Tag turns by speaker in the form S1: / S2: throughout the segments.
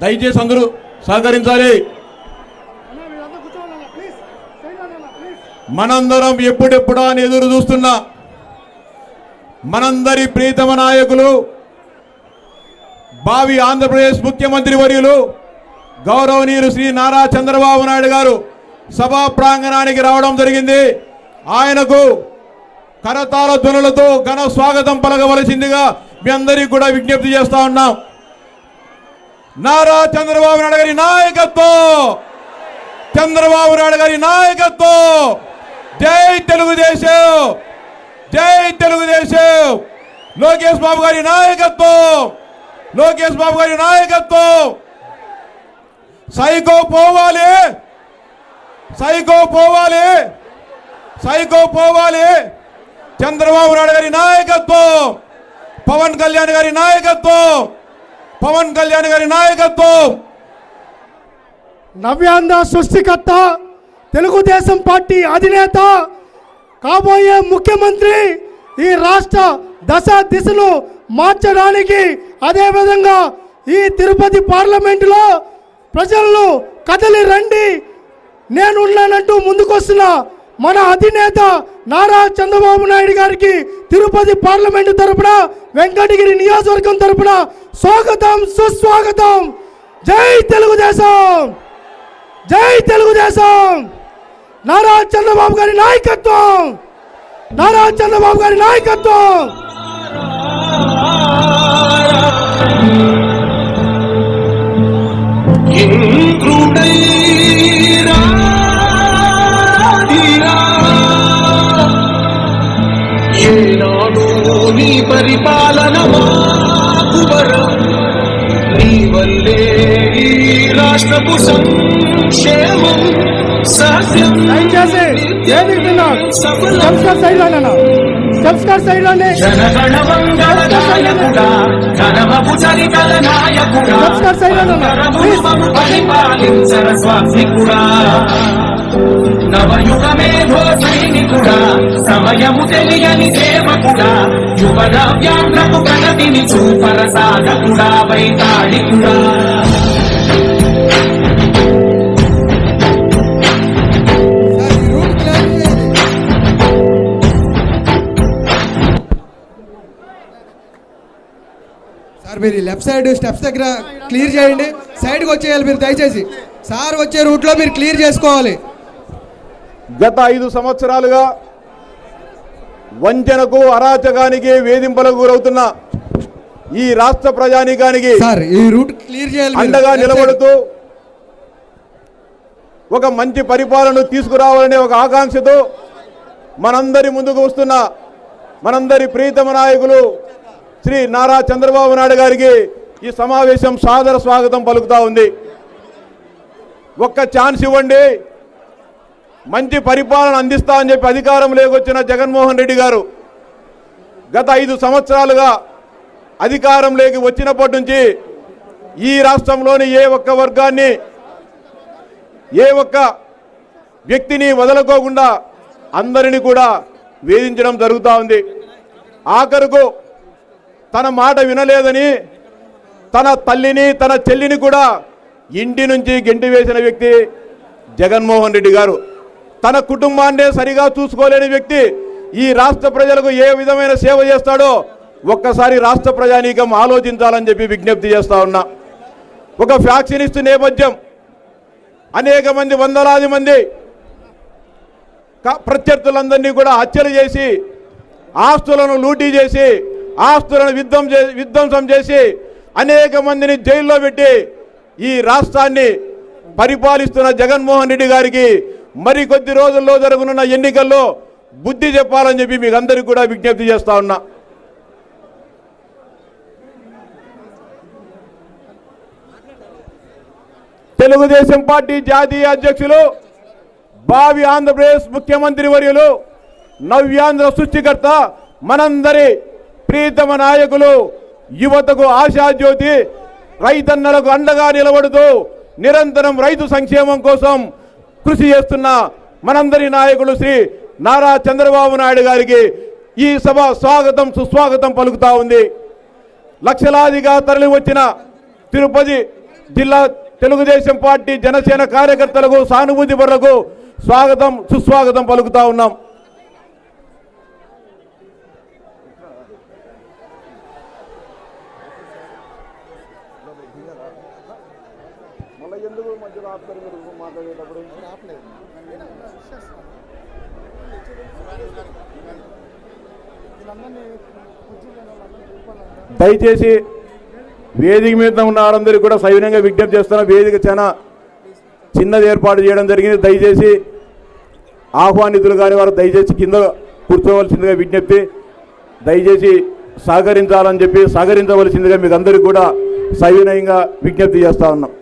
S1: దయచేసి అందరూ సహకరించాలి. మనందరం ఎప్పుడెప్పుడా అని ఎదురు చూస్తున్నా మనందరి ప్రీతమ నాయకులు భావి ఆంధ్రప్రదేశ్ ముఖ్యమంత్రి వర్యులు గౌరవనీయులు శ్రీ నారా చంద్రబాబు నాయుడు గారు సభా ప్రాంగణానికి రావడం జరిగింది. ఆయనకు కరతాల ధ్వనులతో ఘన స్వాగతం పలకవలసిందిగా మీ అందరికీ కూడా విజ్ఞప్తి చేస్తా ఉన్నాం. నారా చంద్రబాబు నాయుడు గారి నాయకత్వం! చంద్రబాబు నాయుడు గారి నాయకత్వం! జై తెలుగుదేశం! జై తెలుగుదేశం! లోకేష్ బాబు గారి నాయకత్వం! లోకేష్ బాబు గారి నాయకత్వం! సైకో పోవాలి! సైకో పోవాలి! సైకో పోవాలి! చంద్రబాబు నాయుడు గారి నాయకత్వం! పవన్ కళ్యాణ్ గారి నాయకత్వం! పవన్ కళ్యాణ్ గారి నాయకత్వం.
S2: నవ్యాంధ్ర సృష్టికర్త తెలుగుదేశం పార్టీ అధినేత కాబోయే ముఖ్యమంత్రి ఈ రాష్ట్ర దశ దిశను మార్చడానికి అదేవిధంగా ఈ తిరుపతి పార్లమెంటులో ప్రజలను కదలి రండి నేనున్నానంటూ ముందుకొస్తున్న మన అధినేత నారా చంద్రబాబు నాయుడు గారికి తిరుపతి పార్లమెంటు తరపున వెంకటగిరి నియోజకవర్గం తరపున స్వాగతం సుస్వాగతం. జై తెలుగుదేశం. జై తెలుగుదేశం. నారా చంద్రబాబు గారి నాయకత్వం. నారా చంద్రబాబు గారి నాయకత్వం.
S3: ఏనాడు నీ పరిపాలన మాకువరం నీ వల్లే ఈ రాష్ట్రపు సంక్షేమం
S2: దయచేసి ఏది విన్నా? స్టెప్స్ కార్ సైడ్ లోనేనా లోనే ప్లీజ్
S3: మము పరిపాలించర నవయుగ మేధో సైనికుడా సమయము తెలియని సేవకుడా యువ నవ్యాంధ్రకు ప్రగతిని చూపర సాధకుడా వైతాళికుడా.
S4: సార్ మీరు లెఫ్ట్ సైడ్ స్టెప్స్ దగ్గర క్లియర్ చేయండి. సైడ్కి వచ్చేయాలి మీరు దయచేసి. సార్ వచ్చే రూట్లో మీరు క్లియర్ చేసుకోవాలి.
S1: గత ఐదు సంవత్సరాలుగా వంచనకు అరాచకానికి వేధింపులకు గురవుతున్న ఈ రాష్ట్ర ప్రజానీకానికి. అండగా. నిలబడుతూ ఒక మంచి పరిపాలన తీసుకురావాలనే ఒక ఆకాంక్షతో మనందరి ముందుకు వస్తున్న మనందరి ప్రీతమ నాయకులు శ్రీ నారా చంద్రబాబు నాయుడు గారికి ఈ సమావేశం సాదర స్వాగతం పలుకుతా ఉంది ఒక్క ఛాన్స్ ఇవ్వండి మంచి పరిపాలన అందిస్తామని చెప్పి అధికారం లేకొచ్చిన జగన్మోహన్ రెడ్డి గారు గత ఐదు సంవత్సరాలుగా అధికారంలోకి వచ్చినప్పటి నుంచి ఈ రాష్ట్రంలోని ఏ ఒక్క వర్గాన్ని ఏ ఒక్క వ్యక్తిని వదలకోకుండా అందరిని కూడా వేధించడం జరుగుతూ ఉంది. ఆఖరుకు తన మాట వినలేదని తన తల్లిని తన చెల్లిని కూడా ఇంటి నుంచి గెంటి వేసిన వ్యక్తి జగన్మోహన్ రెడ్డి గారు. తన కుటుంబాన్నే సరిగా చూసుకోలేని వ్యక్తి ఈ రాష్ట్ర ప్రజలకు ఏ విధమైన సేవ చేస్తాడో ఒక్కసారి రాష్ట్ర ప్రజానీకం ఆలోచించాలని చెప్పి విజ్ఞప్తి చేస్తా ఉన్నా. ఒక ఫ్యాక్షనిస్ట్ నేపథ్యం. అనేక మంది వందలాది మంది క- ప్రత్యర్థులందరినీ కూడా హత్యలు చేసి ఆస్తులను లూటీ చేసి ఆస్తులను విధ్వం చే విధ్వంసం చేసి అనేక మందిని జైల్లో పెట్టి ఈ రాష్ట్రాన్ని పరిపాలిస్తున్న జగన్మోహన్ రెడ్డి గారికి మరి కొద్ది రోజుల్లో జరగనున్న ఎన్నికల్లో బుద్ధి చెప్పాలని చెప్పి మీకు అందరికీ కూడా విజ్ఞప్తి చేస్తా ఉన్నా. తెలుగుదేశం పార్టీ జాతీయ అధ్యక్షులు భావి ఆంధ్రప్రదేశ్ ముఖ్యమంత్రి వర్యులు నవ్యాంధ్ర సృష్టికర్త మనందరి ప్రీతమ నాయకులు యువతకు ఆశాజ్యోతి రైతన్నలకు అండగా నిలబడుతూ నిరంతరం రైతు సంక్షేమం కోసం కృషి చేస్తున్న మనందరి నాయకులు శ్రీ నారా చంద్రబాబు నాయుడు గారికి ఈ సభ స్వాగతం సుస్వాగతం పలుకుతా ఉంది. లక్షలాదిగా తరలి వచ్చిన తిరుపతి జిల్లా తెలుగుదేశం పార్టీ జనసేన కార్యకర్తలకు సానుభూతి పరులకు స్వాగతం సుస్వాగతం పలుకుతా ఉన్నాం. దయచేసి వేదిక మీద ఉన్న వారందరికీ కూడా సవినంగా విజ్ఞప్తి చేస్తున్నా. వేదిక చాలా చిన్నది ఏర్పాటు చేయడం జరిగింది. దయచేసి ఆహ్వానితులు కాని వారు దయచేసి కింద కూర్చోవలసిందిగా విజ్ఞప్తి. దయచేసి సహకరించాలని చెప్పి సహకరించవలసిందిగా మీకు అందరికీ కూడా సవినయంగా విజ్ఞప్తి చేస్తా ఉన్నాం.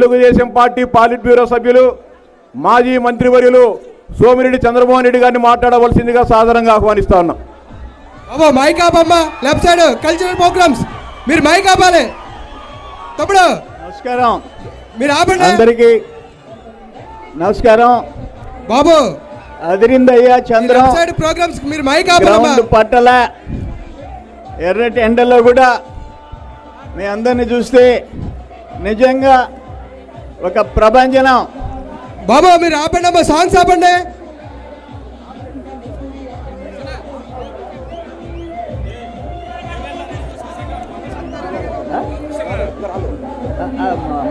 S1: తెలుగుదేశం పార్టీ పాలిట్ బ్యూరో సభ్యులు మాజీ మంత్రివర్యులు సోమిరెడ్డి చంద్రమోహన్ రెడ్డి గారిని మాట్లాడవలసిందిగా సాధారణంగా ఆహ్వానిస్తా ఉన్నాం.
S4: బాబా మైక్ ఆపమ్మ. లెఫ్ట్ సైడ్ కల్చరల్ ప్రోగ్రామ్స్ మీరు మైక్ ఆపాలి. తమ్ముడు.
S5: నమస్కారం.
S4: మీరు ఆపండి.
S5: అందరికీ నమస్కారం.
S4: బాబు.
S5: అదిరిందయ్యా చంద్రం.
S4: లెఫ్ట్ సైడ్ ప్రోగ్రామ్స్ మీరు మైక్
S5: గ్రౌండ్ పట్టల ఎర్రటి ఎండలో కూడా మీ అందరిని చూస్తే నిజంగా ఒక ప్రభంజనం.
S4: బాబు మీరు ఆపండి అమ్మా సాంగ్స్ ఆపండి.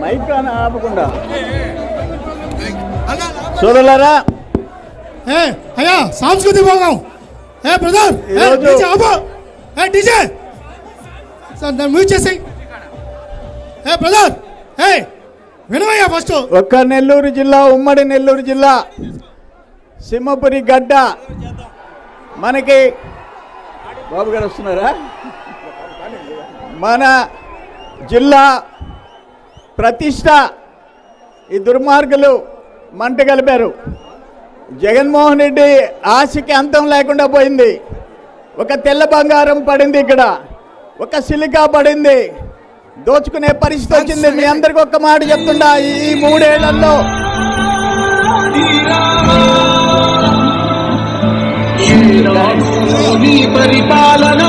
S5: మైక్ ఆపకుండా సోదరులారా
S2: ఏ అయ్యా సాంస్కృతిక భోగం ఏ బ్రదర్ ఏ, డీజే ఆపు. ఏ డీజే సార్ దాన్ని మ్యూట్ చేసేయ్. ఏ బ్రదర్ ఏ వినవయ్యా ఫస్ట్.
S5: ఒక్క నెల్లూరు జిల్లా ఉమ్మడి నెల్లూరు జిల్లా సింహపురి గడ్డ. మనకి బాబు గారు వస్తున్నారా? మన జిల్లా ప్రతిష్ట ఈ దుర్మార్గులు మంట కలిపారు. జగన్మోహన్ రెడ్డి ఆశకి అంతం లేకుండా పోయింది. ఒక తెల్ల బంగారం పడింది ఇక్కడ. ఒక సిలికా పడింది. దోచుకునే పరిస్థితి వచ్చింది. మీ అందరికి ఒక్క మాట చెప్తుండా ఈ
S3: మూడేళ్ళలో. పరిపాలన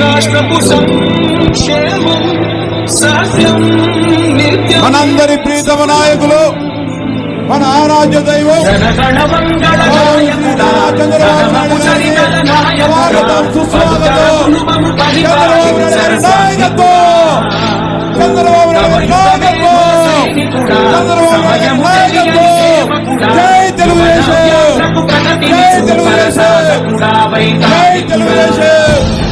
S3: రాష్ట్రపు సంక్షేమం సత్యం
S1: మనందరి ప్రీతమ నాయకులు మన ఆరాధ్య దైవం
S3: సరిగల నాయకుడా
S1: స్వాగతం సుస్వాగతం చంద్రబాబు నాయుడు నాయకత్వం చంద్రబాబు నాయుడు నాయకత్వం చంద్రబాబు నాయుడు నాయకత్వం జై తెలుగుదేశం జై తెలుగుదేశం జై తెలుగుదేశం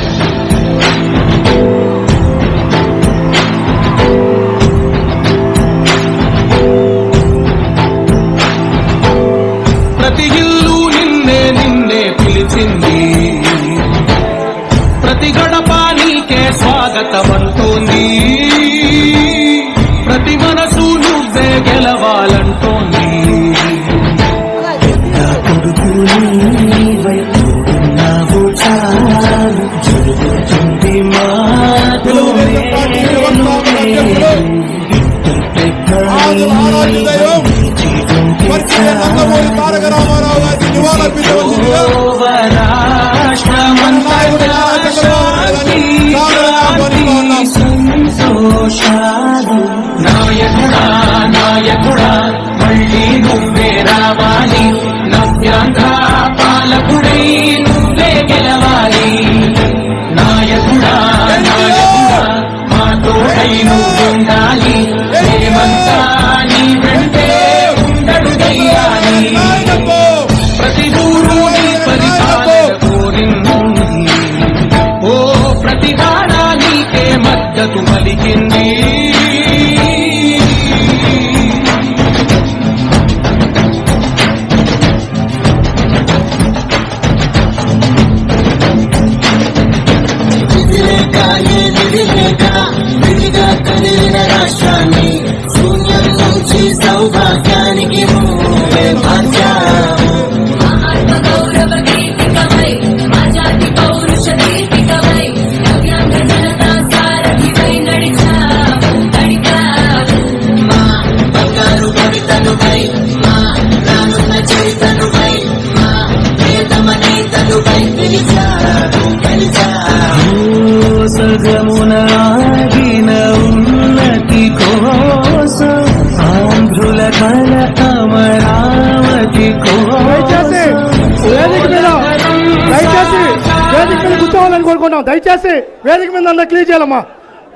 S2: దయచేసి వేదిక మీద అంతా క్లియర్ చేయాలమ్మా.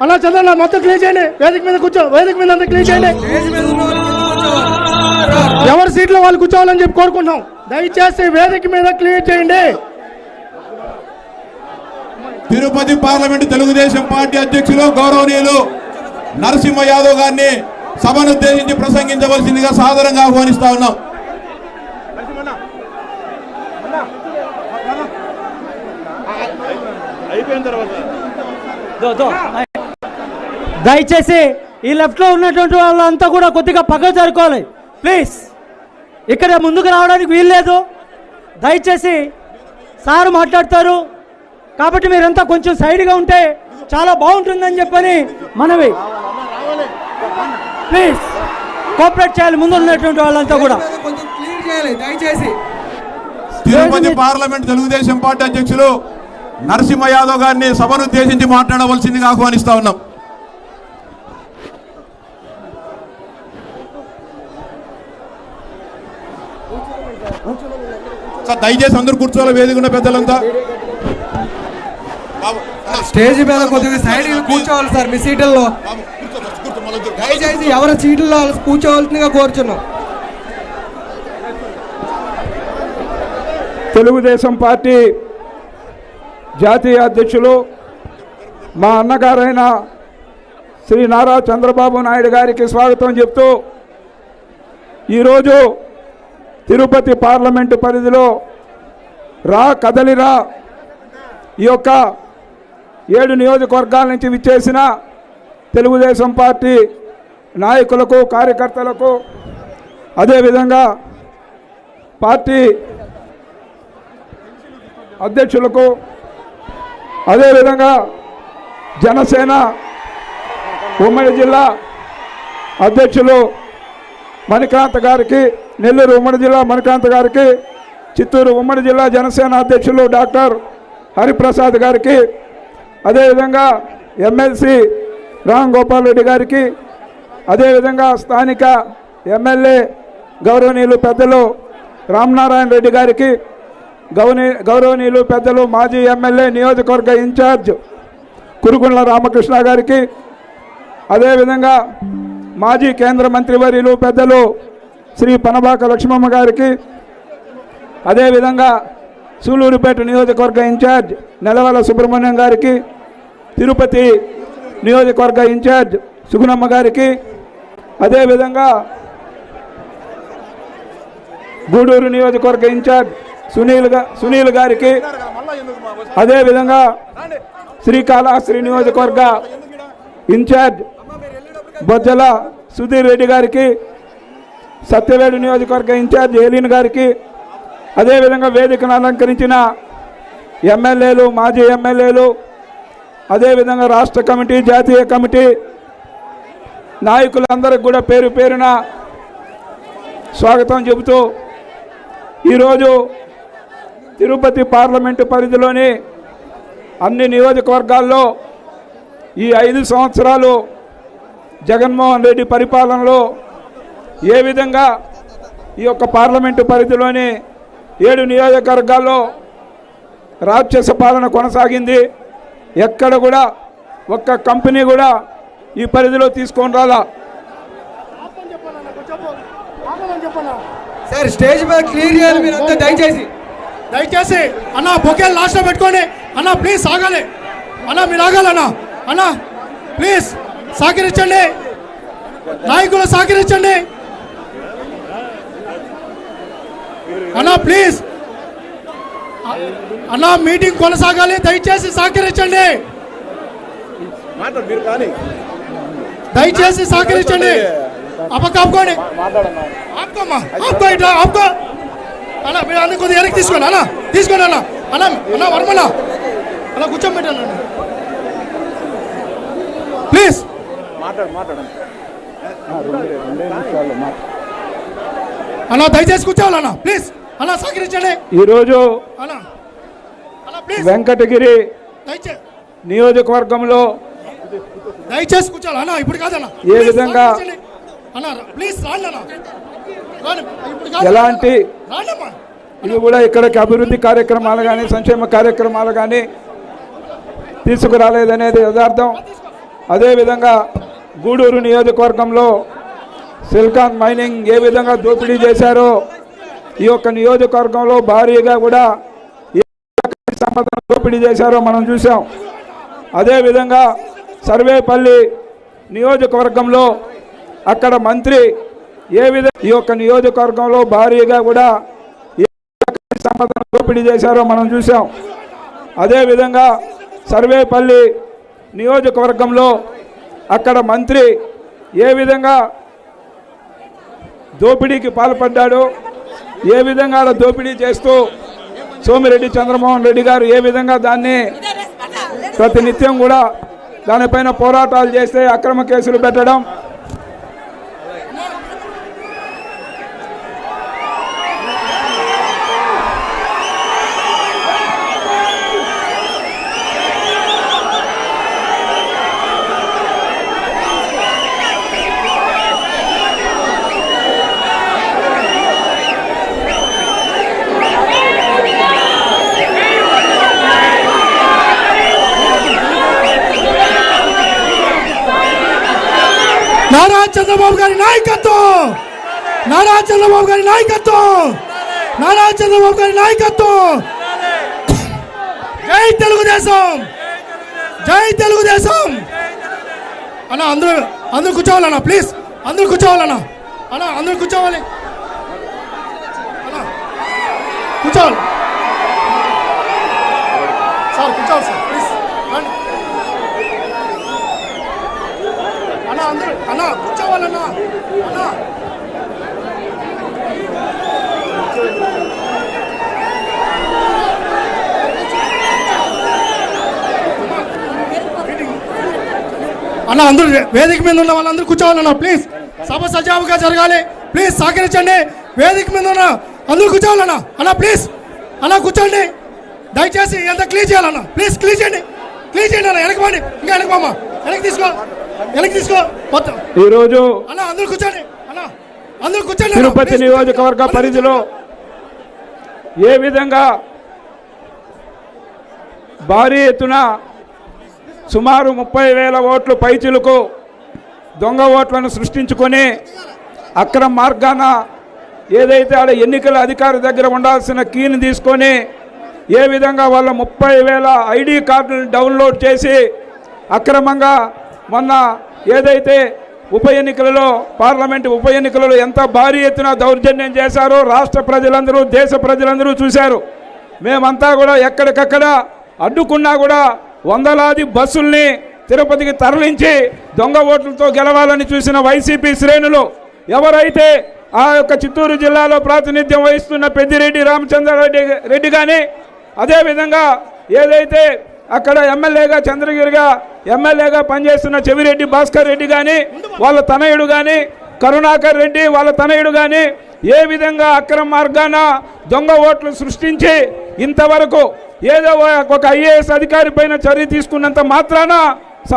S2: అలా చంద్రన్న మొత్తం క్లియర్ చేయండి. వేదిక మీద కూర్చో వేదిక మీద అంతా క్లియర్ చేయండి. ఎవరి సీట్లో వాళ్ళు కూర్చోవాలని చెప్పి కోరుకుంటాం దయచేసి వేదిక మీద క్లియర్ చేయండి.
S1: తిరుపతి పార్లమెంటు తెలుగుదేశం పార్టీ అధ్యక్షులు గౌరవనీయులు నరసింహ యాదవ్ గారిని సభను ఉద్దేశించి ప్రసంగించవలసిందిగా సాధారణంగా ఆహ్వానిస్తా ఉన్నాం.
S6: దయచేసి ఈ లెఫ్ట్లో ఉన్నటువంటి వాళ్ళంతా కూడా కొద్దిగా పక్క జరుకోవాలి. ప్లీజ్. ఇక్కడ ముందుకు రావడానికి వీల్లేదు దయచేసి సార్ మాట్లాడతారు. కాబట్టి మీరంతా కొంచెం సైడ్గా ఉంటే చాలా బాగుంటుందని చెప్పని మనవి. ప్లీజ్. కోఆపరేట్ చేయాలి ముందు ఉన్నటువంటి వాళ్ళంతా కూడా.
S4: కొంచెం క్లియర్ చేయాలి దయచేసి.
S1: తిరుపతి పార్లమెంట్ తెలుగుదేశం పార్టీ అధ్యక్షులు నరసింహ యాదవ్ గారిని సభను ఉద్దేశించి మాట్లాడవలసిందిగా ఆహ్వానిస్తా ఉన్నాం. సార్ దయచేసి అందరూ కూర్చోవాలి వేదిక ఉన్న పెద్దలంతా.
S4: స్టేజ్ మీద కొద్దిగా సైడ్ కూర్చోవాలి సార్ మీ సీట్లలో. దయచేసి ఎవరి సీట్లలో కూర్చోవలసిందిగా కోరుచున్నాం.
S7: తెలుగుదేశం పార్టీ జాతీయ అధ్యక్షులు మా అన్నగారైన శ్రీ నారా చంద్రబాబు నాయుడు గారికి స్వాగతం చెప్తూ ఈరోజు తిరుపతి పార్లమెంటు పరిధిలో రా కదలిరా ఈ యొక్క ఏడు నియోజకవర్గాల నుంచి విచ్చేసిన తెలుగుదేశం పార్టీ నాయకులకు కార్యకర్తలకు అదేవిధంగా పార్టీ అధ్యక్షులకు అదేవిధంగా జనసేన ఉమ్మడి జిల్లా అధ్యక్షులు మణికాంత్ గారికి నెల్లూరు ఉమ్మడి జిల్లా మణికాంత్ గారికి చిత్తూరు ఉమ్మడి జిల్లా జనసేన అధ్యక్షులు డాక్టర్ హరిప్రసాద్ గారికి అదేవిధంగా ఎమ్మెల్సీ రామ్ గోపాల్ రెడ్డి గారికి అదేవిధంగా స్థానిక ఎమ్మెల్యే గౌరవనీయులు పెద్దలు రామనారాయణ రెడ్డి గారికి గౌని గౌరవనీయులు పెద్దలు మాజీ ఎమ్మెల్యే నియోజకవర్గ ఇన్ఛార్జ్ కురుగుండ్ల రామకృష్ణ గారికి అదేవిధంగా మాజీ కేంద్ర మంత్రివర్యులు పెద్దలు శ్రీ పనబాక లక్ష్మమ్మ గారికి అదేవిధంగా సూలూరుపేట నియోజకవర్గ ఇన్ఛార్జ్ నెలవల సుబ్రహ్మణ్యం గారికి తిరుపతి నియోజకవర్గ ఇన్ఛార్జ్ సుగుణమ్మ గారికి అదేవిధంగా గూడూరు నియోజకవర్గ ఇన్ఛార్జ్ సునీల్ సునీల్ గారికి అదేవిధంగా శ్రీకాళహస్తి నియోజకవర్గ ఇన్ఛార్జ్ బొజ్జల సుధీర్ రెడ్డి గారికి సత్యవేడు నియోజకవర్గ ఇన్ఛార్జ్ ఏలిన్ గారికి అదేవిధంగా వేదికను అలంకరించిన ఎమ్మెల్యేలు మాజీ ఎమ్మెల్యేలు అదేవిధంగా రాష్ట్ర కమిటీ జాతీయ కమిటీ నాయకులందరికి కూడా పేరు పేరున స్వాగతం చెబుతూ ఈరోజు తిరుపతి పార్లమెంటు పరిధిలోని అన్ని నియోజకవర్గాల్లో ఈ ఐదు సంవత్సరాలు జగన్మోహన్ రెడ్డి పరిపాలనలో ఏ విధంగా ఈ యొక్క పార్లమెంటు పరిధిలోని ఏడు నియోజకవర్గాల్లో రాక్షస పాలన కొనసాగింది. ఎక్కడ కూడా ఒక్క కంపెనీ కూడా ఈ పరిధిలో తీసుకొని రాలా.
S4: సార్ స్టేజ్ మీద క్లియర్ చేయాలి మీరు అంతా దయచేసి.
S2: దయచేసి అన్న బొకే లాస్ట్లో పెట్టుకోండి అన్న ప్లీజ్ ఆగాలి. అన్న మీరు ఆగాలన్న అన్న. ప్లీజ్ సహకరించండి. నాయకులు సహకరించండి. అన్న ప్లీజ్ అన్న మీటింగ్ కొనసాగాలి. దయచేసి సహకరించండి. దయచేసి సహకరించండి. అప్ప ఆపుకోండి. ఆపుకోమ్మా ఆపుకో ఇట్లా ఆపుకో. అన్న మీరు అన్న కొద్దిగా వెనక్కి తీసుకోండి అన్న. తీసుకోండి అన్న. అన్న అన్న వర్మన్న. అలా కూర్చోబెట్టాను ప్లీజ్. అన్న దయచేసి కూర్చోవాలన్న ప్లీజ్. అన్న సహకరించండి.
S7: ఈరోజు
S2: అన్న అన్న ప్లీజ్.
S7: వెంకటగిరి
S2: దయచేసి
S7: నియోజకవర్గంలో
S2: దయచేసి కూర్చోవాలి అన్న. ఇప్పుడు కాదన్న
S7: ఏ విధంగా-.
S2: అన్న ప్లీజ్ రాండి అన్న.
S7: ఎలాంటి ఇవి కూడా ఇక్కడికి అభివృద్ధి కార్యక్రమాలు కానీ సంక్షేమ కార్యక్రమాలు కానీ తీసుకురాలేదనేది యథార్థం. అదేవిధంగా గూడూరు నియోజకవర్గంలో సిల్కాన్ మైనింగ్ ఏ విధంగా దోపిడీ చేశారో ఈ యొక్క నియోజకవర్గంలో భారీగా కూడా సంపదను దోపిడీ చేశారో మనం చూసాం అదేవిధంగా సర్వేపల్లి నియోజకవర్గంలో అక్కడ మంత్రి ఏ విధంగా ఈ యొక్క నియోజకవర్గంలో భారీగా కూడా ఏ సంపదను దోపిడీ చేశారో మనం చూసాం అదేవిధంగా సర్వేపల్లి నియోజకవర్గంలో అక్కడ మంత్రి ఏ విధంగా దోపిడీకి పాల్పడ్డాడో ఏ విధంగా ఆడ దోపిడీ చేస్తూ సోమిరెడ్డి చంద్రమోహన్ రెడ్డి గారు ఏ విధంగా దాన్ని ప్రతినిత్యం కూడా దానిపైన పోరాటాలు చేస్తే అక్రమ కేసులు పెట్టడం
S2: నారా చంద్రబాబు గారి నాయకత్వం! నారా చంద్రబాబు గారి నాయకత్వం! నారా చంద్రబాబు గారి నాయకత్వం! జై తెలుగుదేశం! జై తెలుగుదేశం! అన్న అందరూ అందరూ కూర్చోవాలన్న ప్లీజ్. అందరూ కూర్చోవాలన్న అన్న అందరూ కూర్చోవాలి. అన్న కూర్చోవాలి. సార్ కూర్చోవాలి సార్ ప్లీజ్. రండి అన్న అందరూ అన్నా కూర్చోవాలన్నా అన్నా. అన్న అందరూ వేదిక మీద ఉన్న వాళ్ళందరూ కూర్చోవాలన్నా ప్లీజ్ సభ సజావుగా జరగాలి. ప్లీజ్ సహకరించండి. వేదిక మీద ఉన్న అందరూ కూర్చోవాలన్నా అన్న ప్లీజ్ అన్న కూర్చోండి. దయచేసి ఎంత క్లీన్ చేయాలన్నా ప్లీజ్ క్లీన్ చేయండి. క్లీన్ చేయండి అన్న వెనకమండి ఇంకా వెనకమ్మా వెనక్కి తీసుకో. వెనక్కి తీసుకో. మొత్తం
S7: ఈరోజు
S2: అన్న అందరూ కూర్చోండి. అన్న అందరూ కూర్చోండి
S7: తిరుపతి. నియోజకవర్గ పరిధిలో ఏ విధంగా భారీ ఎత్తున సుమారు ముప్పై వేల ఓట్లు పైచిలకు దొంగ ఓట్లను సృష్టించుకొని అక్రమ మార్గాన ఏదైతే ఆడ ఎన్నికల అధికారి దగ్గర ఉండాల్సిన కీని తీసుకొని ఏ విధంగా వాళ్ళ ముప్పై వేల ఐడి కార్డులను డౌన్లోడ్ చేసి అక్రమంగా మొన్న ఏదైతే ఉప ఎన్నికలలో పార్లమెంట్ ఉప ఎన్నికలలో ఎంత భారీ ఎత్తున దౌర్జన్యం చేశారో రాష్ట్ర ప్రజలందరూ దేశ ప్రజలందరూ చూశారు. మేమంతా కూడా ఎక్కడికక్కడ అడ్డుకున్నా కూడా వందలాది బస్సుల్ని తిరుపతికి తరలించి దొంగ ఓట్లతో గెలవాలని చూసిన వైసీపీ శ్రేణులు ఎవరైతే ఆ యొక్క చిత్తూరు జిల్లాలో ప్రాతినిధ్యం వహిస్తున్న పెద్దిరెడ్డి రామచంద్రారెడ్డి రెడ్డి కానీ అదేవిధంగా ఏదైతే అక్కడ ఎమ్మెల్యేగా చంద్రగిరిగా ఎమ్మెల్యేగా పనిచేస్తున్న చెవిరెడ్డి భాస్కర్ రెడ్డి కానీ వాళ్ళ తనయుడు కానీ కరుణాకర్ రెడ్డి వాళ్ళ తనయుడు కానీ ఏ విధంగా అక్రమ మార్గాన దొంగ ఓట్లు సృష్టించి ఇంతవరకు ఏదో ఒక ఐఏఎస్ అధికారి పైన చర్య తీసుకున్నంత మాత్రాన